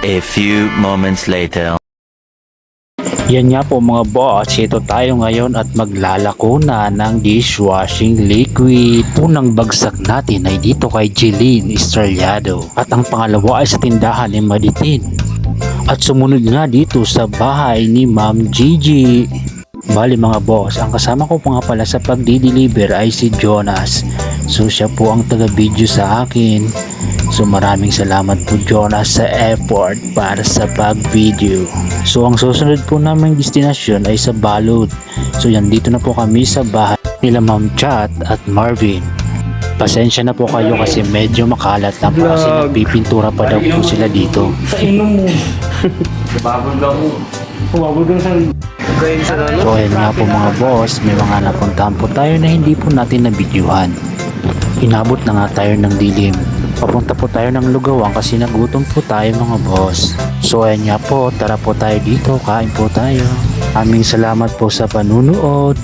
A few moments later. Yan nga po mga boss, ito tayo ngayon at maglalako na ng dishwashing liquid. Unang bagsak natin ay dito kay Jeline Estrellado at ang pangalawa ay sa tindahan ni Maditin. At sumunod nga dito sa bahay ni Ma'am Gigi. Bali mga boss, ang kasama ko po nga pala sa pagdi-deliver ay si Jonas. So siya po ang taga-video sa akin. So maraming salamat po Jonas sa effort para sa pag-video. So ang susunod po naming destinasyon ay sa Balud. So yan dito na po kami sa bahay nila Ma'am Chat at Marvin. Pasensya na po kayo kasi medyo makalat lang po kasi nagpipintura pa daw po sila dito. Sa inom mo. Babag lang mo. Babag lang sa... So ayan nga po mga boss, may mga napuntahan po tayo na hindi po natin nabidyuhan. Inabot na nga tayo ng dilim. Papunta po tayo ng Lugawang kasi nagutom po tayo mga boss. So ayan nga po, tara po tayo dito, kain po tayo. Aming salamat po sa panunood.